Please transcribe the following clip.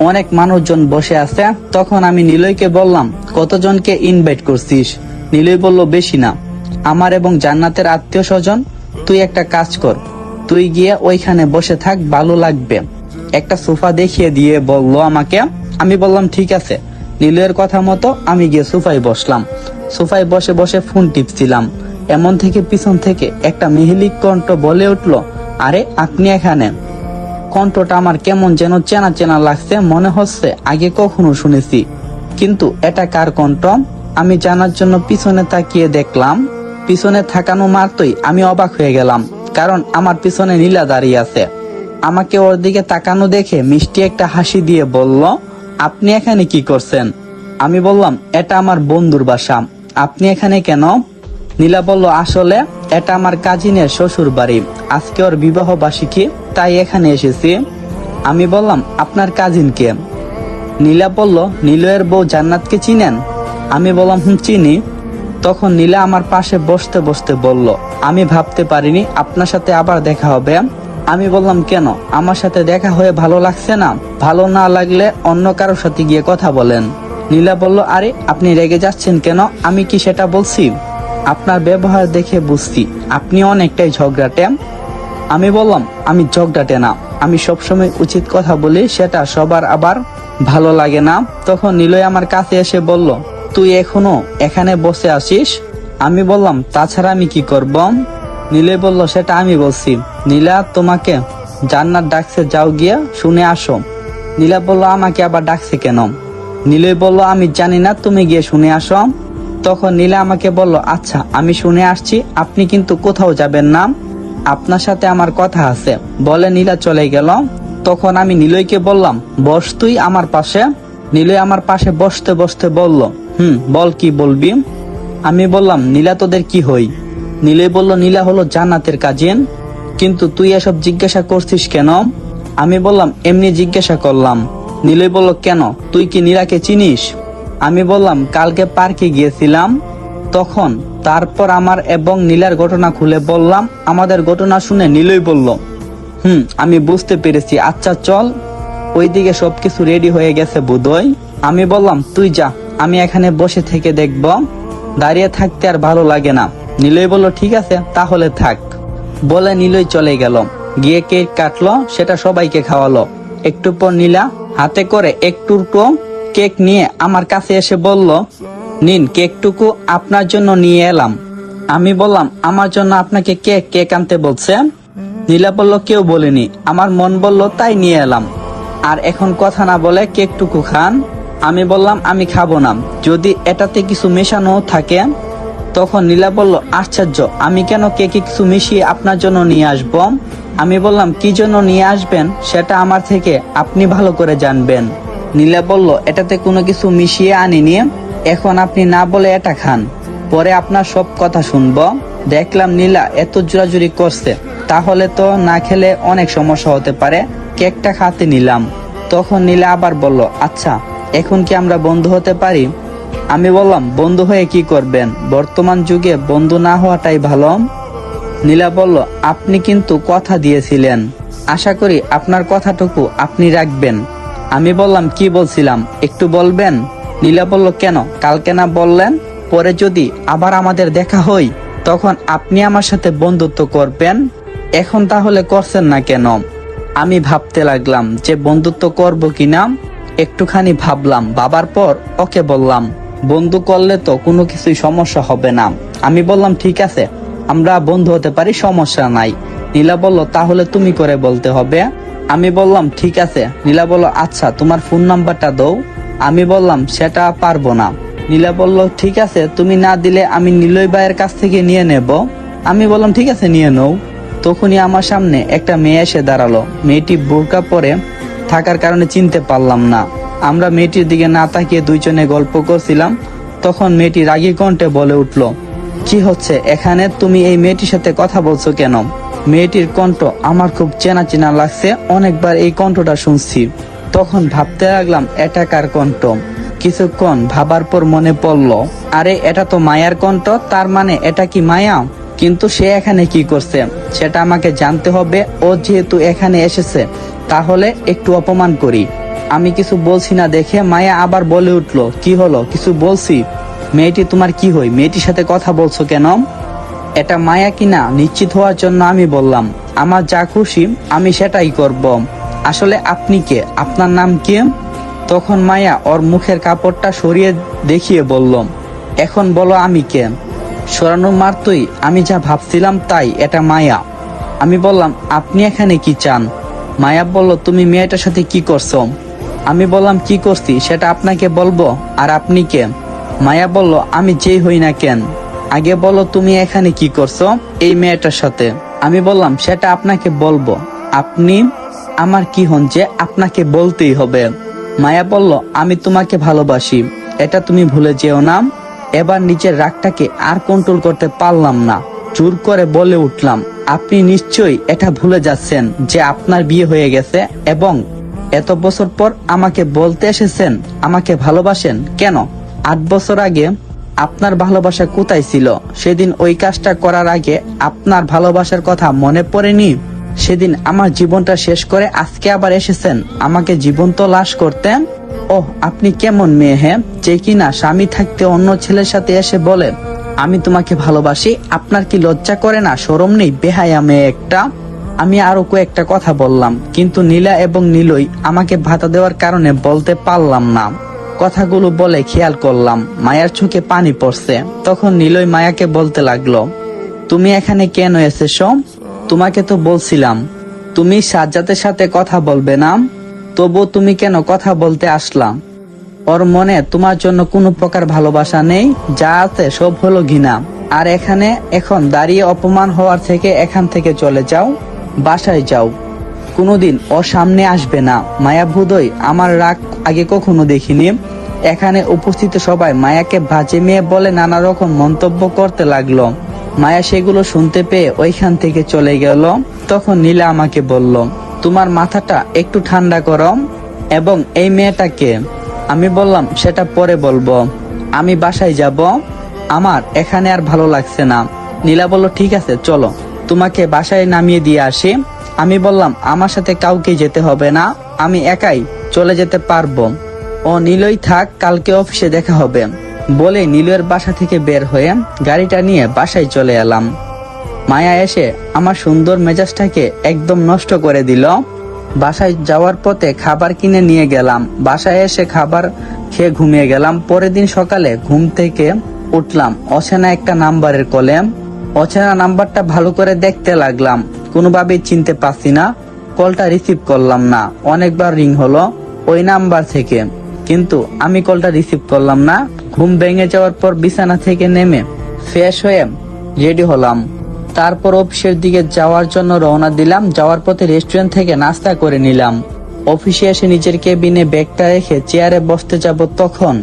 অনেক মানুষজন বসে আছে, তখন আমি নিলয়কে বললাম, কতজনকে ইনভাইট করছিস? নিলয় বলল, বেশি না। আমার এবং জান্নাতের আত্মীয় স্বজন, তুই একটা কাজ কর। তুই গিয়ে ওইখানে বসে থাক, ভালো লাগবে। একটা সোফা দেখিয়ে দিয়ে বলল আমাকে, আমি বললাম, ঠিক আছে। নিলয়ের কথা মতো আমি গিয়ে সোফায় বসলাম। সোফায় বসে বসে ফোন টিপছিলাম। এমন থেকে পিছন থেকে একটা মেহেলিক কণ্ঠ বলে উঠল, আরে, আপনি এখানে? কণ্ঠটা আমার কেমন যেন চেনা চেনা লাগছে, মনে হচ্ছে আগে কখনো শুনেছি। কিন্তু এটা কার কণ্ঠ? আমি জানার জন্য পিছনে তাকিয়ে দেখলাম, পিছনে থাকানো মাত্রই আমি অবাক হয়ে গেলাম, কারণ আমার পিছনে নীলা দাঁড়িয়ে আছে। আমাকে ওর দিকে তাকানো দেখে মিষ্টি একটা হাসি দিয়ে বলল, আপনি এখানে কি করছেন? আমি বললাম, এটা আমার বন্ধুর বাসা। আপনি এখানে কেন? নীলা বলল, আসলে এটা আমার কাজিনের শ্বশুর বাড়ি আজকে ওর বিবাহ বার্ষিকী তাই এখানে এসেছি। আমি বললাম, আপনার কাজিনকে নীলা বলল, নীলয়ের বউ জান্নাতকে চিনেন? আমি বললাম, হুম, চিনি। তখন নীলা আমার পাশে বসতে বসতে বলল, আমি ভাবতে পারিনি আপনার সাথে আবার দেখা হবে। আমি বললাম, কেন? আমার সাথে দেখা হয়ে ভালো লাগছে না? ভালো না লাগলে অন্য কারোর সাথে গিয়ে কথা বলেন। নীলা বলল, আরে, আপনি রেগে যাচ্ছেন কেন? আমি কি সেটা বলছি? আপনার ব্যবহার দেখে বুঝছি, আপনি অনেকটাই ঝগড়াটে আমি বললাম, আমি ঝগড়াটে না আমি সবসময় উচিত কথা বলি, সেটা সবার আবার ভালো লাগে না। তখন নিলয় আমার কাছে এসে বলল, তুই এখনও এখানে বসে আসিস আমি বললাম, তাছাড়া আমি কি করব? নীলয় বলল, সেটা আমি বলছি। নীলা, তোমাকে জান্নাত ডাকছে, যাও গিয়া শুনে আসো। নীলা বলল, আমাকে আবার ডাকছে কেন? নীলয় বলল, আমি জানি না, তুমি গিয়ে শুনে আসো। তখন নীলা আমাকে বলল আচ্ছা আমি শুনে আসছি, আপনি কিন্তু কোথাও যাবেন না। আপনার সাথে আমার কথা আছে। বলে নীলা চলে গেল। তখন আমি নিলয়কে বললাম, বস তুই আমার পাশে। নিলয় আমার পাশে বসতে বসতে বলল, হুম, বল কি বলবি? আমি বললাম, নীলা, তোদের কি হই? নীলয় বলল, নীলা হলো জান্নাতের কাজিন, কিন্তু তুই এসব জিজ্ঞাসা করছিস কেন? আমি বললাম, এমনি জিজ্ঞাসা করলাম। নীলয় বলল, কেন? তুই কি নীলাকে চিনিস? আমি বললাম, কালকে পার্কে গিয়েছিলাম। তখন তারপর আমার এবং নীলার ঘটনা খুলে বললাম। আমাদের ঘটনা শুনে নীলই বলল, হুম, আমি বুঝতে পেরেছি। আচ্ছা চল। ওইদিকে সবকিছু রেডি হয়ে গেছে বুধই আমি বললাম, তুই যা, আমি এখানে বসে থেকে দেখব। দাঁড়িয়ে থাকতে আর ভালো লাগে না। নীলই বলল, ঠিক আছে, তাহলে থাক। বলে নীলই চলে গেল। গিয়ে কেক কাটলো, সেটা সবাইকে খাওয়ালো। একটু পর নীলা হাতে করে একটু কেক নিয়ে আমার কাছে এসে বলল, নিন, কেকটুকু আপনার জন্য নিয়ে এলাম। আমি বললাম, আমার জন্য আপনাকে কেক কেক আনতে বলছে? নীলা বলল, কেউ বলেনি। আমার মন বলল, তাই নিয়ে এলাম। আর এখন কথা না বলে কেকটুকু খান। আমি বললাম, আমি খাব না। যদি এটাতে কিছু মেশানো থাকে? তখন নীলা বলল, আশ্চর্য, আমি কেন কেকে কিছু মিশিয়ে আপনার জন্য নিয়ে আসব? আমি বললাম, কি জন্য নিয়ে আসবেন? সেটা আমার থেকে আপনি ভালো করে জানবেন। নীলা বলল, এটাতে কোনো কিছু মিশিয়ে আনিনি। এখন আপনি না বলে এটা খান। পরে আপনার সব কথা শুনব। দেখলাম নীলা এত জোরাজুরি করছে। তাহলে তো না খেলে অনেক সমস্যা হতে পারে। কেকটা খাতে নিলাম। তখন নীলা আবার বলল আচ্ছা এখন কি আমরা বন্ধু হতে পারি? আমি বললাম, বন্ধু হয়ে কি করবেন? বর্তমান যুগে বন্ধু না হওয়াটাই ভালো। নীলা বলল, আপনি কিন্তু কথা দিয়েছিলেন। আশা করি আপনার কথাটুকু আপনি রাখবেন। আমি বললাম, কি বলছিলাম? একটু বলবেন? নীলা বলল, কেন? কালকে না বললেন? পরে যদি আবার আমাদের দেখা হই, তখন আপনি আমার সাথে বন্ধুত্ব করবেন? এখন তাহলে করছেন না কেন? আমি ভাবতে লাগলাম, যে বন্ধুত্ব করব কিনা? একটুখানি ভাবলাম বাবার পর ওকে বললাম, বন্ধু করলে তো কোনো কিছুই সমস্যা হবে না। আমি বললাম, ঠিক আছে, আমরা বন্ধু হতে পারি, সমস্যা নাই। নীলা বলল, তাহলে তুমি করে বলতে হবে? আমি বললাম, ঠিক আছে। নীলা বলল আচ্ছা তোমার ফোন নাম্বারটা দাও। আমি বললাম, সেটা পারব না। নীলা বলল, ঠিক আছে, তুমি না দিলে আমি নীলয় ভাইয়ের কাছ থেকে নিয়ে নেব। আমি বললাম, ঠিক আছে, নিয়ে নাও। তখনই আমার সামনে একটা মেয়ে এসে দাঁড়াল। মেয়েটি বোরকা পরে থাকার কারণে চিনতে পারলাম না। আমরা মেয়েটির দিকে না তাকিয়ে দুইজনে গল্প করছিলাম। তখন মেয়েটি রাগী কণ্ঠে বলে উঠল, কি হচ্ছে? এখানে তুমি এই মেয়েটির সাথে কথা বলছো কেন? মেয়েটির কণ্ঠ আমার খুব চেনা চেনা লাগছে, অনেকবার এই কণ্ঠটা শুনছি। তখন ভাবতে লাগলাম, এটা কার কণ্ঠ? কিছুক্ষণ ভাবার পর মনে পড়ল, আরে এটা তো মায়ার কণ্ঠ, তার মানে এটা কি মায়া? কিন্তু সে এখানে কি করছে? সেটা আমাকে জানতে হবে, ও যেহেতু এখানে এসেছে, তাহলে একটু অপমান করি। আমি কিছু বলছি না দেখে মায়া আবার বলে উঠল, কি হলো? কিছু বলছি? মেয়েটি তোমার কি হই? মেয়েটির সাথে কথা বলছো কেন? এটা মায়া কিনা নিশ্চিত হওয়ার জন্য আমি বললাম, আমার যা খুশি, আমি সেটাই করব। আসলে আপনি কে? আপনার নাম কে? তখন মায়া ওর মুখের কাপড়টা সরিয়ে দেখিয়ে বলল, এখন বলো আমি কে? সরানো মারতই আমি যা ভাবছিলাম তাই এটা মায়া। আমি বললাম, আপনি এখানে কি চান? মায়া বলল, তুমি মেয়েটার সাথে কি করছ? আমি বললাম, কি করছি সেটা আপনাকে বলব, আর আপনি কে? মায়া বলল, আমি যেই হই না কেন। আগে বলো তুমি এখানে কি করছ? এই মেয়েটার সাথে। আমি বললাম, সেটা আপনাকে বলব। আপনি আমার কি হন যে আপনাকে বলতেই হবে? মায়া বলল, আমি তোমাকে ভালোবাসি। এটা তুমি ভুলে যেও না। এবার নিজের রাগটাকে আর কন্ট্রোল করতে পারলাম না। জোর করে বলে উঠলাম, আপনি নিশ্চয়ই এটা ভুলে যাচ্ছেন যে আপনার বিয়ে হয়ে গেছে এবং এত বছর পর আমাকে বলতে এসেছেন, আমাকে ভালোবাসেন। কেন? আট বছর আগে আপনার ভালোবাসা কোথায় ছিল? সেদিন ওই কাজটা করার আগে আপনার ভালোবাসার কথা মনে পড়েনি? সেদিন আমার জীবনটা শেষ করে আজকে আবার এসেছেন। আমাকে জীবন্ত লাশ করতেন? ওহ, আপনি কেমন মেয়ে হ্যাঁ? যে কিনা স্বামী থাকতে অন্য ছেলের সাথে এসে বলে, আমি তোমাকে ভালোবাসি, আপনার কি লজ্জা করে না? সরম নেই, বেহায়া মেয়ে একটা? আমি আরও কয়েকটা কথা বললাম, কিন্তু নীলা এবং নীলই আমাকে ভাতা দেওয়ার কারণে বলতে পারলাম না। কথাগুলো বলে খেয়াল করলাম, মায়ার চোখে পানি পড়ছে। তখন নীলই মায়াকে বলতে লাগল, তুমি এখানে কেন এসেছ? তোমাকে তো বলছিলাম, তুমি সাজ্জাতের সাথে কথা বলবে না? তবু তুমি কেন কথা বলতে আসলাম ওর মনে তোমার জন্য কোনো প্রকার ভালোবাসা নেই, যা আছে সব হলো ঘৃণা। আর এখানে এখন দাঁড়িয়ে অপমান হওয়ার থেকে এখান থেকে চলে যাও, বাসায় যাও। কোনোদিন ও সামনে আসবে না। মায়া ভুদই আমার রাগ আগে কখনো দেখিনি। এখানে উপস্থিত সবাই মায়াকে বাজে মেয়ে বলে নানা রকম মন্তব্য করতে লাগল। মায়া সেগুলো শুনতে পেয়ে ওইখান থেকে চলে গেল। তখন নীলা আমাকে বলল, তোমার মাথাটা একটু ঠান্ডা করো এবং এই মেয়েটাকে আমি বললাম সেটা পরে বলব। আমি বাসায় যাব। আমার এখানে আর ভালো লাগছে না। নীলা বলল, ঠিক আছে, চলো। তোমাকে বাসায় নামিয়ে দিয়ে আসি। আমি বললাম, আমার সাথে কাউকে যেতে হবে না, আমি একাই চলে যেতে পারব। ও নীলই থাক, কালকে অফিসে দেখা হবে। বলে নীলের বাসা থেকে বের হয়ে গাড়িটা নিয়ে বাসায় চলে এলাম। মায়া এসে আমার সুন্দর মেজাজটাকে একদম নষ্ট করে দিল। বাসায় যাওয়ার পথে খাবার কিনে নিয়ে গেলাম। বাসায় এসে খাবার খেয়ে ঘুমিয়ে গেলাম। পরের দিন সকালে ঘুম থেকে উঠলাম। অচেনা একটা নাম্বারের কলে। অচেনা নাম্বারটা ভালো করে দেখতে লাগলাম। কোনোভাবেই চিনতে পারছি না। কলটা রিসিভ করলাম না। অনেকবার রিং হলো ওই নাম্বার থেকে। কিন্তু আমি কলটা রিসিভ করলাম না। ঘুম ভেঙে যাওয়ার পর বিছানা থেকে নেমে ফ্রেশ হয়ে রেডি হলাম। তারপর অফিসের দিকে যাওয়ার জন্য রওনা দিলাম। যাওয়ার পথে রেস্টুরেন্ট থেকে নাস্তা করে নিলাম। অফিসে এসে নিজের কেবিনে ব্যাগটা রেখে চেয়ারে বসতে যাব তখন